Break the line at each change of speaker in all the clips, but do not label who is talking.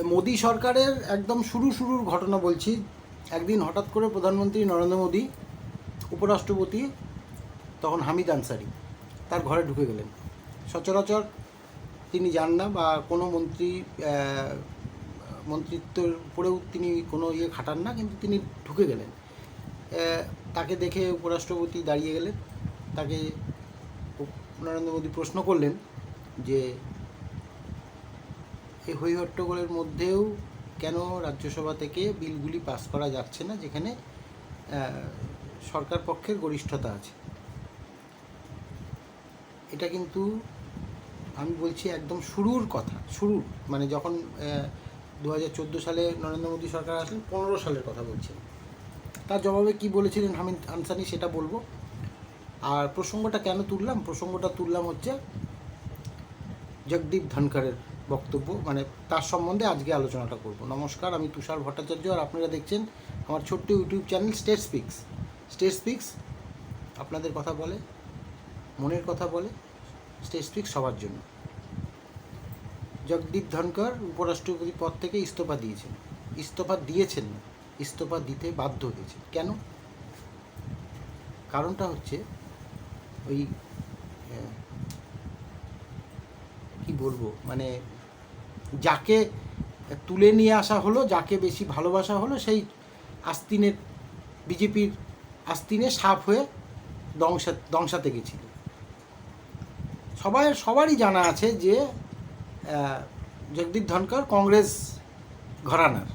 মোদী সরকারের একদম শুরু শুরুর ঘটনা বলছি। একদিন হঠাৎ করে প্রধানমন্ত্রী নরেন্দ্র মোদী, উপরাষ্ট্রপতি, তখন হামিদ আনসারি তার ঘরে ঢুকে গেলেন। সচরাচর তিনি যান না বা কোনো মন্ত্রী মন্ত্রিত্বের উপরেও তিনি কোনো ইয়ে খাটান না, কিন্তু তিনি ঢুকে গেলেন। তাকে দেখে উপরাষ্ট্রপতি দাঁড়িয়ে গেলেন। তাকে নরেন্দ্র মোদী প্রশ্ন করলেন যে এই হই হট্টগোলের মধ্যেও কেন রাজ্যসভা থেকে বিলগুলি পাস করা যাচ্ছে না, যেখানে সরকার পক্ষের গরিষ্ঠতা আছে? এটা কিন্তু আমি বলছি একদম শুরুর কথা, শুরু মানে যখন দু হাজার চোদ্দ সালে নরেন্দ্র মোদী সরকার আসলেন, পনেরো সালের কথা বলছেন তার জবাবে কি বলেছিলেন হামিদ আনসানি সেটা বলব। আর প্রসঙ্গটা কেন তুললাম? প্রসঙ্গটা তুললাম হচ্ছে জগদীপ ধনখড়ের বক্তব্য মানে তার সম্বন্ধে আজকে আলোচনাটা করব। নমস্কার, আমি তুষার ভট্টাচার্য আর আপনারা দেখছেন আমার ছোট্ট YouTube channel State Speaks. State Speaks আপনাদের কথা বলে, মনের কথা বলে, স্টেট স্পিক্স সবার জন্য। জগদীপ ধনকর উপরাষ্ট্রপতি পদ থেকে ইস্তফা দিয়েছেন। ইস্তফা দিয়েছেন না, ইস্তফা দিতে বাধ্য হয়েছে। কেন? কারণটা হচ্ছে ওই কি বলব মানে যাকে তুলে নিয়ে আসা হলো, যাকে বেশি ভালোবাসা হলো, সেই আস্তিনের বিজেপির আস্তিনে সাপ হয়ে দংশা দংশাতে গেছিল সবাই, সবারই জানা আছে যে জগদীপ ধনকর কংগ্রেস ঘরানার।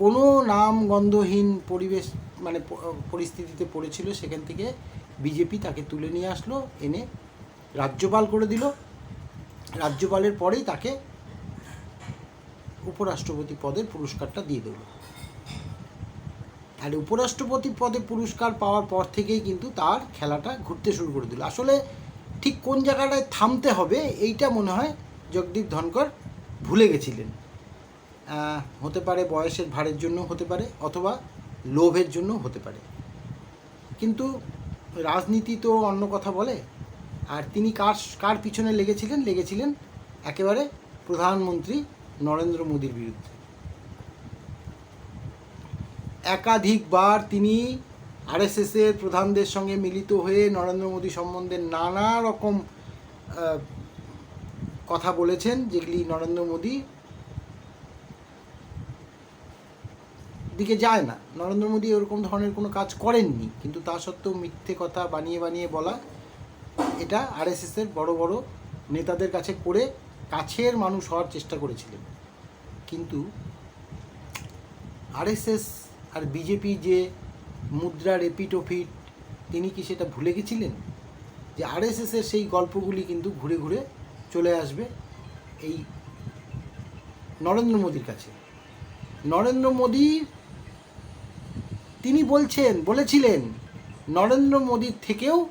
কোনো নাম গন্ধহীন পরিবেশ মানে পরিস্থিতিতে পড়েছিল, সেখান থেকে বিজেপি তাকে তুলে নিয়ে আসলো, এনে রাজ্যপাল করে দিল। রাজ্যপালের পরেই তাকে উপরাষ্ট্রপতি পদের পুরস্কারটা দিয়ে দেবো। আর উপরাষ্ট্রপতি পদে পুরস্কার পাওয়ার পর থেকেই কিন্তু তার খেলাটা ঘুরতে শুরু করে দিল। আসলে ঠিক কোন জায়গাটায় থামতে হবে এইটা মনে হয় জগদীপ ধনকর ভুলে গেছিলেন। হতে পারে বয়সের ভারের জন্য হতে পারে অথবা লোভের জন্য হতে পারে। কিন্তু রাজনীতি তো অন্য কথা বলে। আর তিনি কার কার পিছনে লেগেছিলেন? লেগেছিলেন একেবারে প্রধানমন্ত্রী নরেন্দ্র মোদীর বিরুদ্ধে। একাধিকবার তিনি আরএসএসের প্রধানদের সঙ্গে মিলিত হয়ে নরেন্দ্র মোদী সম্বন্ধে নানা রকম কথা বলেছেন, যেগুলি নরেন্দ্র মোদী দিকে যায় না। নরেন্দ্র মোদী ওরকম ধরনের কোনো কাজ করেননি, কিন্তু তা সত্ত্বেও মিথ্যে কথা বানিয়ে বানিয়ে বলা এটা আরএসএসের বড় বড় নেতাদের কাছে করে কাছের মানুষ হওয়ার চেষ্টা করেছিলেন। কিন্তু আরএসএস আর বিজেপি যে মুদ্রা এপিট ওপিট তিনি কি সেটা ভুলে গেছিলেন? যে আরএসএসের সেই গল্পগুলি কিন্তু ঘুরে ঘুরে চলে আসবে এই নরেন্দ্র মোদীর কাছে। নরেন্দ্র মোদী, তিনি বলছেন, বলেছিলেন, নরেন্দ্র মোদীর থেকেও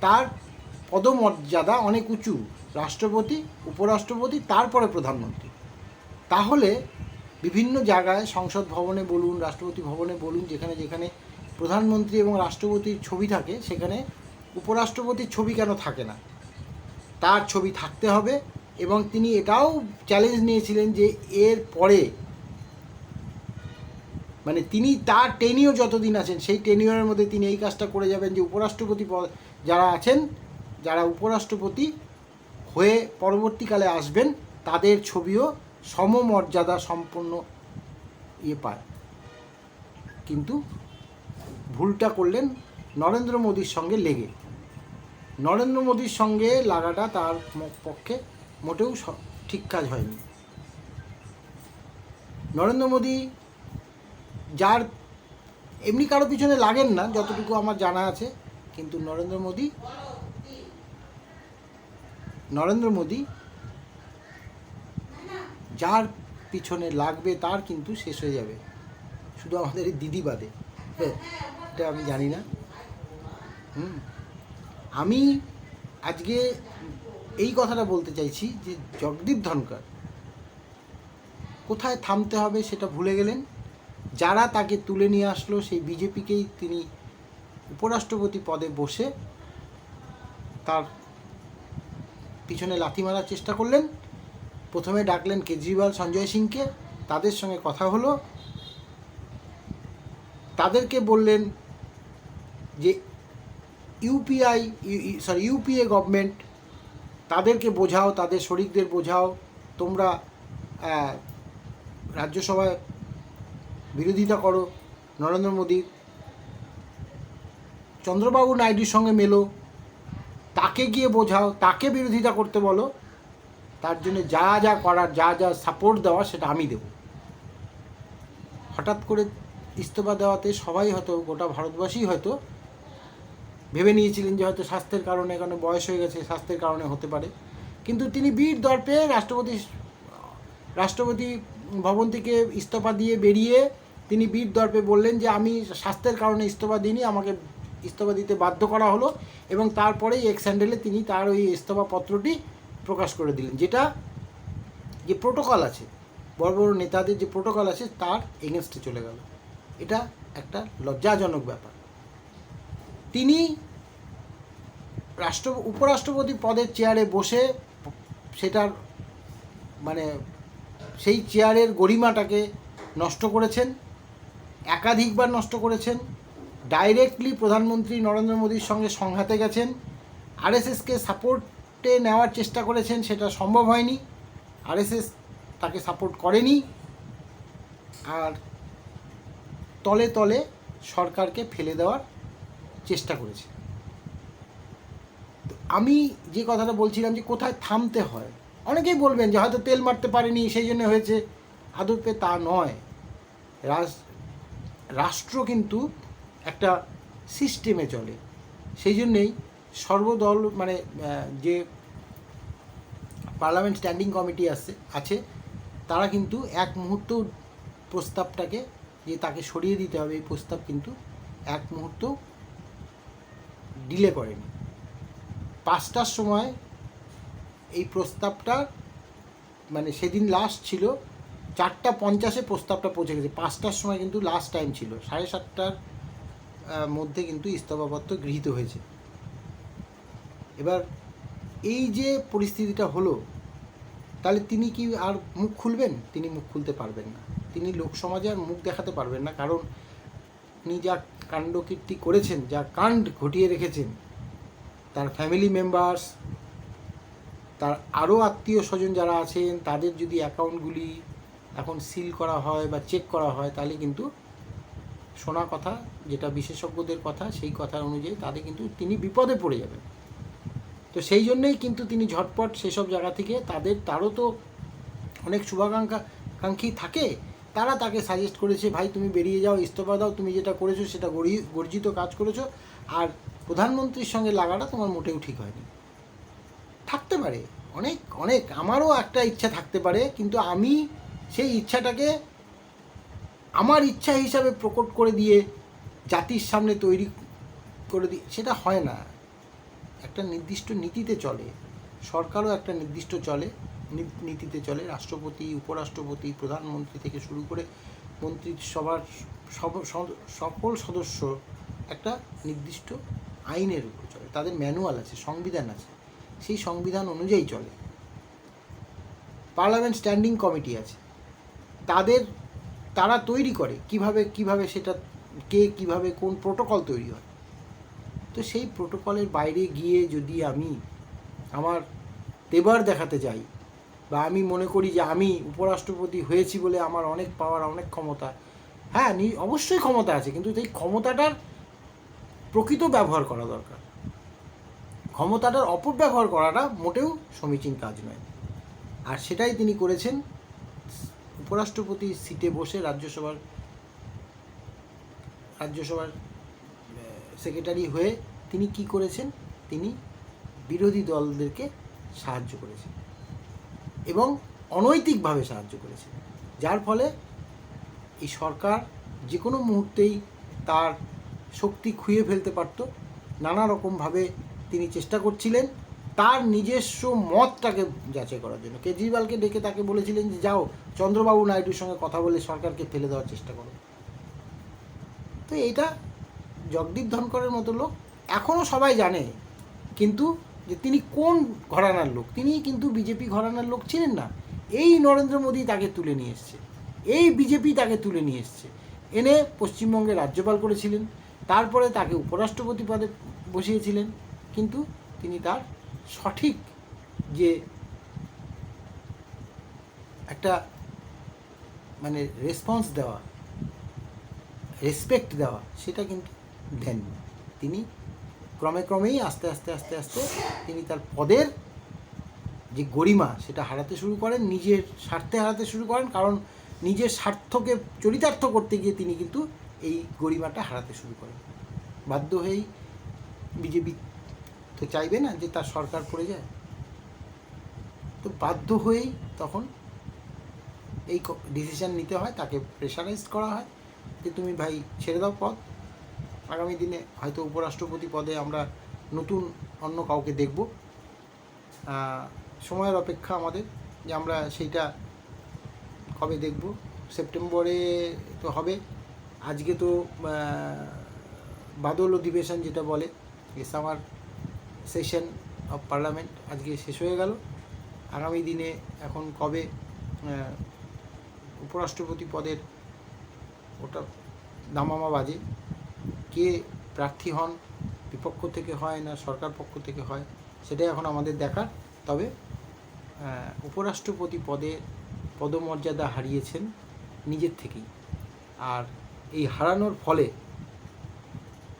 তার পদমর্যাদা অনেক উঁচু, রাষ্ট্রপতি, উপরাষ্ট্রপতি, তারপরে প্রধানমন্ত্রী। তাহলে বিভিন্ন জায়গায় সংসদ ভবনে বলুন, রাষ্ট্রপতি ভবনে বলুন, যেখানে যেখানে প্রধানমন্ত্রী এবং রাষ্ট্রপতির ছবি থাকে, সেখানে উপরাষ্ট্রপতির ছবি কেন থাকে না? তার ছবি থাকতে হবে এবং তিনি এটাও চ্যালেঞ্জ নিয়েছিলেন যে এর পরে মানে তিনি তার টেনিও যতদিন আছেন, সেই টেনিওরের মধ্যে তিনি এই কাজটা করে যাবেন যে উপরাষ্ট্রপতি যারা আছেন যারা উপরাষ্ট্রপতি হয়ে পরবর্তীকালে আসবেন, তাদের ছবিও সমমর্যাদা সম্পন্ন ইয়ে পায়। কিন্তু ভুলটা করলেন নরেন্দ্র মোদীর সঙ্গে লেগে। নরেন্দ্র মোদীর সঙ্গে লাগাটা তার পক্ষে মোটেও ঠিক কাজ হয়নি। নরেন্দ্র মোদী যার এমনি কারও পিছনে লাগেন না, যতটুকু আমার জানা আছে, কিন্তু নরেন্দ্র মোদী নরেন্দ্র মোদী যার পিছনে লাগবে তার কিন্তু শেষ হয়ে যাবে। শুধু আমাদের দিদি বাদে। হ্যাঁ, এটা আমি জানি না। হুম। আমি আজকে এই কথাটা বলতে চাইছি যে জগদীপ ধনকর কোথায় থামতে হবে সেটা ভুলে গেলেন? যারা তাকে তুলে নিয়ে আসলো সেই বিজেপিকেই তিনি উপরাষ্ট্রপতি পদে বসে তার পিছনে লাথি মারার চেষ্টা করলেন। প্রথমে ডাকলেন কেজরিওয়াল সঞ্জয় সিংকে, তাদের সঙ্গে কথা হলো। তাদেরকে বললেন যে ইউপিআই সরি ইউপিএ গভর্নমেন্ট তাদেরকে বোঝাও, তাদের শরিকদের বোঝাও, তোমরা রাজ্যসভায় বিরোধিতা করো, নরেন্দ্র মোদীর চন্দ্রবাবু নাইডুর সঙ্গে মেলো। তাকে গিয়ে বোঝাও, তাকে বিরোধিতা করতে বলো। তার জন্য যা যা করার, যা যা সাপোর্ট দেওয়া সেটা আমি দেব। হঠাৎ করে ইস্তফা দেওয়াতে সবাই হয়তো, গোটা ভারতবাসী হয়তো ভেবে নিয়েছিলেন যে হয়তো স্বাস্থ্যের কারণে কারণে বয়স হয়ে গেছে, স্বাস্থ্যের কারণে হতে পারে। কিন্তু তিনি বীর দর্পে রাষ্ট্রপতি রাষ্ট্রপতি ভবন থেকে ইস্তফা দিয়ে বেরিয়ে তিনি বীর দর্পে বললেন যে, আমি স্বাস্থ্যের কারণে ইস্তফা দিইনি, আমাকে ইস্তফা দিতে বাধ্য করা হলো এবং তারপরেই এক্স হ্যান্ডেলে তিনি তার ওই ইস্তফা পত্রটি প্রকাশ করে দিলেন, যেটা যে প্রোটোকল আছে, বড় বড় নেতাদের যে প্রোটোকল আছে তার এগেনস্টে চলে গেল। এটা একটা লজ্জাজনক ব্যাপার। তিনি রাষ্ট্র, উপরাষ্ট্রপতি পদের চেয়ারে বসে সেটার মানে সেই চেয়ারের গরিমাটাকে নষ্ট করেছেন, একাধিকবার নষ্ট করেছেন ডাইরেক্টলি প্রধানমন্ত্রী নরেন্দ্র মোদীর সঙ্গে সংঘাতে গেছেন। আরএসএসকে সাপোর্টে নেওয়ার চেষ্টা করেছেন, সেটা সম্ভব হয়নি। আরএসএস তাকে সাপোর্ট করেনি। আর তলে তলে সরকারকে ফেলে দেওয়ার চেষ্টা করেছে। আমি যে কথাটা বলছিলাম যে কোথায় থামতে হয়, অনেকেই বলবেন যে হয়তো তেল মারতে পারেনি, সেই জন্য হয়েছে। আদপে তা নয়। রাষ্ট্র কিন্তু একটা সিস্টেমে চলে। সেই জন্যেই সর্বদল মানে যে পার্লামেন্ট স্ট্যান্ডিং কমিটি আছে আছে, তারা কিন্তু এক মুহূর্ত প্রস্তাবটাকে, যে তাকে সরিয়ে দিতে হবে, এই প্রস্তাব কিন্তু এক মুহূর্ত ডিলে করেনি। পাঁচটার সময় এই প্রস্তাবটা মানে সেদিন লাস্ট ছিল, চারটা পঞ্চাশে প্রস্তাবটা পৌঁছে গেছে। পাঁচটার সময় কিন্তু লাস্ট টাইম ছিল, সাড়ে সাতটার মধ্যে কিন্তু ইস্তফাপত্র গৃহীত হয়েছে। এবার এই যে পরিস্থিতিটা হলো, তাহলে তিনি কি আর মুখ খুলবেন? তিনি মুখ খুলতে পারবেন না। তিনি লোকসমাজে আর মুখ দেখাতে পারবেন না, কারণ তিনি যা কাণ্ডকীর্তি করেছেন, যা কাণ্ড ঘটিয়ে রেখেছেন, তার ফ্যামিলি মেম্বার্স তার আরও আত্মীয় স্বজন যারা আছেন, তাদের যদি অ্যাকাউন্টগুলি এখন সিল করা হয় বা চেক করা হয়, তাহলে কিন্তু শোনা কথা, যেটা বিশেষজ্ঞদের কথা, সেই কথা অনুযায়ী তাদের কিন্তু তিনি বিপদে পড়ে যাবেন। তো সেই জন্যই কিন্তু তিনি ঝটপট সেসব জায়গা থেকে তাদের, তারও তো অনেক শুভাকাঙ্ক্ষা, কাঙ্ক্ষী থাকে, তারা তাকে সাজেস্ট করেছে, ভাই, তুমি বেরিয়ে যাও, ইস্তফা দাও, তুমি যেটা করেছ সেটা গরি- গর্জিত কাজ করেছ, আর প্রধানমন্ত্রীর সঙ্গে লাগাটা তোমার মোটেও ঠিক হয়নি। থাকতে পারে, অনেক অনেক, আমারও একটা ইচ্ছা থাকতে পারে, কিন্তু আমি সেই ইচ্ছাটাকে আমার ইচ্ছা হিসাবে প্রকট করে দিয়ে জাতির সামনে তৈরি করে দিই সেটা হয় না। একটা নির্দিষ্ট নীতিতে চলে, সরকারও একটা নির্দিষ্ট চলে নীতিতে চলে। রাষ্ট্রপতি, উপরাষ্ট্রপতি, প্রধানমন্ত্রী থেকে শুরু করে মন্ত্রিসভার সকল সদস্য একটা নির্দিষ্ট আইনের উপর চলে। তাদের ম্যানুয়াল আছে, সংবিধান আছে। সেই সংবিধান অনুযায়ী চলে। পার্লামেন্ট স্ট্যান্ডিং কমিটি আছে। তাদের তারা তৈরি করে, কীভাবে কীভাবে সেটা, কে কীভাবে কোন প্রোটোকল তৈরি হয়। তো সেই প্রোটোকলের বাইরে গিয়ে যদি আমি আমার তেবার দেখাতে যাই, বা আমি মনে করি যে আমি উপরাষ্ট্রপতি হয়েছি বলে আমার অনেক পাওয়ার অনেক ক্ষমতা হ্যাঁ অবশ্যই ক্ষমতা আছে, কিন্তু সেই ক্ষমতাটার প্রকৃত ব্যবহার করা দরকার। ক্ষমতাটার অপব্যবহার করাটা মোটেও সমীচীন কাজ নয়। আর সেটাই তিনি করেছেন উপরাষ্ট্রপতি সিটে বসে রাজ্যসভার রাজ্যসভার সেক্রেটারি হয়ে তিনি কি করেছেন? তিনি বিরোধী দলদেরকে সাহায্য করেছেন এবং অনৈতিকভাবে সাহায্য করেছেন। যার ফলে এই সরকার যে কোনো মুহূর্তেই তার শক্তি খুঁয়ে ফেলতে পারত। নানা রকমভাবে তিনি চেষ্টা করছিলেন। তার নিজস্ব মতটাকে যাচাই করার জন্য। কেজরিওয়ালকে ডেকে তাকে বলেছিলেন যে, যাও, চন্দ্রবাবু নাইডুর সঙ্গে কথা বলে সরকারকে ফেলে দেওয়ার চেষ্টা করো। তো এইটা জগদীপ ধনকরের মতো লোক এখনও সবাই জানে কিন্তু যে তিনি কোন ঘরানার লোক? তিনি কিন্তু বিজেপি ঘরানার লোক ছিলেন না। এই নরেন্দ্র মোদী তাকে তুলে নিয়ে এসছে। এই বিজেপি তাকে তুলে নিয়ে এসছে। এনে পশ্চিমবঙ্গে রাজ্যপাল করেছিলেন। তারপরে তাকে উপরাষ্ট্রপতি পদে বসিয়েছিলেন। কিন্তু তিনি তার সঠিক যে একটা মানে রেসপন্স দেওয়া রেসপেক্ট দেওয়া, সেটা কিন্তু দেননি তিনি ক্রমে ক্রমেই আস্তে আস্তে আস্তে আস্তে তিনি তার পদের যে গরিমা, সেটা হারাতে শুরু করেন, নিজের স্বার্থে হারাতে শুরু করেন, কারণ নিজের স্বার্থকে চরিতার্থ করতে গিয়ে তিনি কিন্তু এই গরিমাটা হারাতে শুরু করেন। বাধ্য হয়েই বিজেপি তো চাইবে না যে তার সরকার পড়ে যায়। তো বাধ্য হয়েই তখন এই ডিসিশান নিতে হয়, তাকে প্রেশারাইজ করা হয় যে তুমি ভাই ছেড়ে দাও পদ। আগামী দিনে হয়তো উপরাষ্ট্রপতি পদে আমরা নতুন অন্য কাউকে দেখব। সময়ের অপেক্ষা আমাদের যে আমরা সেইটা কবে দেখব। সেপ্টেম্বরে তো হবে। আজকে তো বাদল অধিবেশন যেটা বলে সামার সেশন অফ পার্লামেন্ট আজকে শেষ হয়ে গেল। আগামী দিনে এখন কবে উপরাষ্ট্রপতি পদের ওটা দামামা বাজে। কে প্রার্থী হন, বিপক্ষ থেকে হয় না সরকার পক্ষ থেকে হয়, সেটাই এখন আমাদের দেখার। তবে উপরাষ্ট্রপতি পদে পদমর্যাদা হারিয়েছেন নিজের থেকেই। আর এই হারানোর ফলে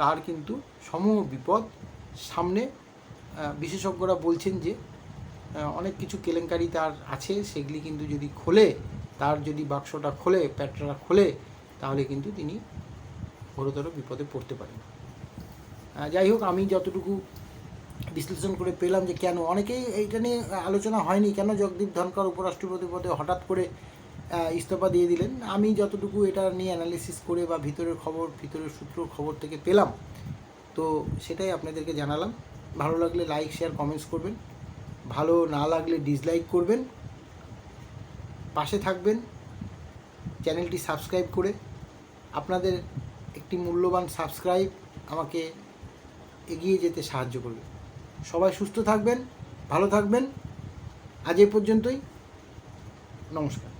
তার কিন্তু সমূহ বিপদ সামনে বিশেষজ্ঞরা বলছেন যে অনেক কিছু কেলেঙ্কারি তার আছে, সেগুলি কিন্তু যদি খোলে, তার যদি বাক্সটা খোলে প্যাটটা খোলে, তাহলে কিন্তু তিনি ঘোরতর বিপদে পড়তে পারেন। যাই হোক, আমি যতটুকু বিশ্লেষণ করে পেলাম যে কেন, অনেকেই এইটা নিয়ে আলোচনা হয়নি, কেন জগদীপ ধনকর উপরাষ্ট্রপতি পদে হঠাৎ করে ইস্তফা দিয়ে দিলেন, আমি যতটুকু এটা নিয়ে অ্যানালিসিস করে বা ভিতরের খবর, ভিতরের সূত্র খবর থেকে পেলাম, তো সেটাই আপনাদেরকে জানালাম। ভালো লাগলে লাইক শেয়ার কমেন্টস করবেন। ভালো না লাগলে ডিসলাইক করবেন। পাশে থাকবেন। চ্যানেলটি সাবস্ক্রাইব করে। আপনাদের একটি মূল্যবান সাবস্ক্রাইব আমাকে এগিয়ে যেতে সাহায্য করবে। সবাই সুস্থ থাকবেন, ভালো থাকবেন। আজ এই পর্যন্তই। নমস্কার।